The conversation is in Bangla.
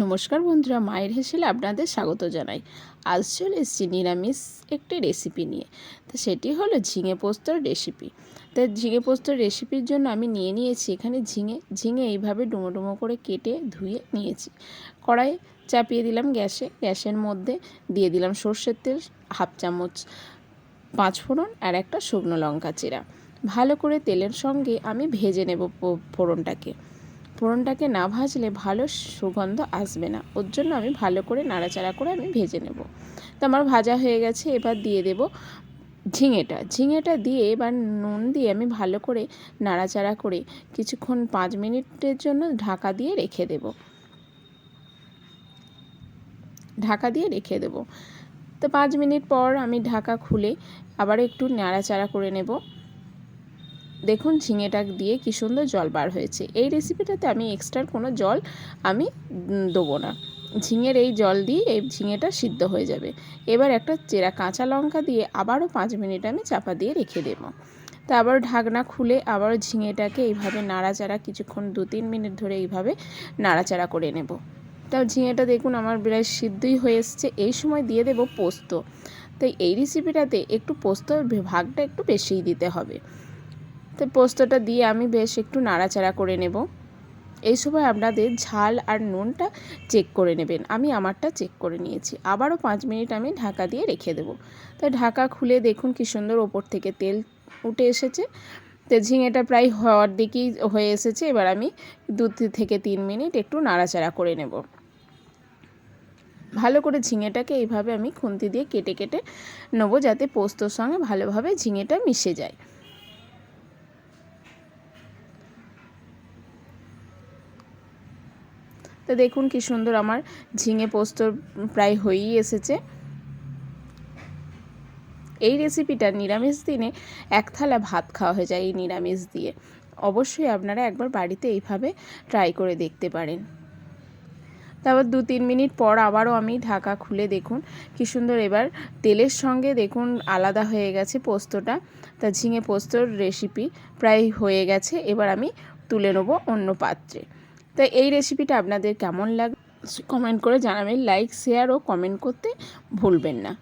নমস্কার বন্ধুরা, মায়ের হেসেলে আপনাদের স্বাগত জানাই। আজ চলে এসেছি নিরামিষ একটি রেসিপি নিয়ে। তো সেটি হলো ঝিঙে পোস্তর রেসিপি তো ঝিঙে পোস্তর রেসিপির জন্য আমি নিয়ে নিয়েছি এখানে ঝিঙে। ঝিঙে এইভাবে ডুমো ডুমো করে কেটে ধুয়ে নিয়েছি। কড়াই চাপিয়ে দিলাম গ্যাসে। গ্যাসের মধ্যে দিয়ে দিলাম সর্ষের তেল, হাফ চামচ পাঁচ ফোড়ন আর একটা শুকনো লঙ্কা চিরা ভালো করে তেলের সঙ্গে আমি ভেজে নেব ফোড়নটাকে। ফোড়নটাকে না ভাজলে ভালো সুগন্ধ আসবে না। ওর জন্য আমি ভালো করে নাড়াচাড়া করে আমি ভেজে নেব। তো আমার ভাজা হয়ে গেছে, এবার দিয়ে দেব ঝিঙেটা। ঝিঙেটা দিয়ে এবার নুন দিয়ে আমি ভালো করে নাড়াচাড়া করে কিছুক্ষণ পাঁচ মিনিটের জন্য ঢাকা দিয়ে রেখে দেব। ঢাকা দিয়ে রেখে দেব। তো পাঁচ মিনিট পর আমি ঢাকা খুলে আবার একটু নাড়াচাড়া করে নেব। দেখুন ঝিঙেটা দিয়ে কী সুন্দর জল বার হয়েছে। এই রেসিপিটাতে আমি এক্সট্রা কোনো জল আমি দেবো না। ঝিঙের এই জল দিয়ে এই ঝিঙেটা সিদ্ধ হয়ে যাবে। এবার একটা চেরা কাঁচা লঙ্কা দিয়ে আবারও পাঁচ মিনিট আমি চাপা দিয়ে রেখে দেবো। তা আবার ঢাকনা খুলে আবার ঝিঙেটাকে এইভাবে নাড়াচাড়া কিছুক্ষণ দু তিন মিনিট ধরে এইভাবে নাড়াচাড়া করে নেব। তা ঝিঙেটা দেখুন আমার বেশ সিদ্ধই হয়ে এসছে। এই সময় দিয়ে দেব পোস্ত। তাই এই রেসিপিটাতে একটু পোস্তর ভাগটা একটু বেশিই দিতে হবে। তো পোস্তটা দিয়ে আমি বেশ একটু নাড়াচাড়া করে নেব। এই সময় আপনাদের ঝাল আর নুনটা চেক করে নেবেন। আমি আমারটা চেক করে নিয়েছি। আবারও পাঁচ মিনিট আমি ঢাকা দিয়ে রেখে দেবো। তো ঢাকা খুলে দেখুন কি সুন্দর ওপর থেকে তেল উঠে এসেছে। তো ঝিঙেটা প্রায় হওয়ার দিকেই হয়ে এসেছে। এবার আমি দু থেকে তিন মিনিট একটু নাড়াচাড়া করে নেব। ভালো করে ঝিঙেটাকে এইভাবে আমি খুন্তি দিয়ে কেটে কেটে নেব যাতে পোস্তর সঙ্গে ভালোভাবে ঝিঙেটা মিশে যায়। তো দেখুন কি সুন্দর আমার ঝিঙে পোস্ত প্রায় হয়েই এসেছে। এই রেসিপিটা নিরামিষ দিনে এক থালা ভাত খাওয়া হয়ে যায় এই নিরামিষ দিয়ে। অবশ্যই আপনারা একবার বাড়িতে এইভাবে ট্রাই করে দেখতে পারেন। তারপর দু তিন মিনিট পর আবারও আমি ঢাকা খুলে দেখুন কী সুন্দর এবার তেলের সঙ্গে দেখুন আলাদা হয়ে গেছে পোস্তটা। তা ঝিঙে পোস্তর রেসিপি প্রায় হয়ে গেছে, এবার আমি তুলে নেব অন্য পাত্রে। তো এই রেসিপিটা আপনাদের কেমন লাগ কমেন্ট করে জানাবেন। লাইক শেয়ার ও কমেন্ট করতে ভুলবেন না।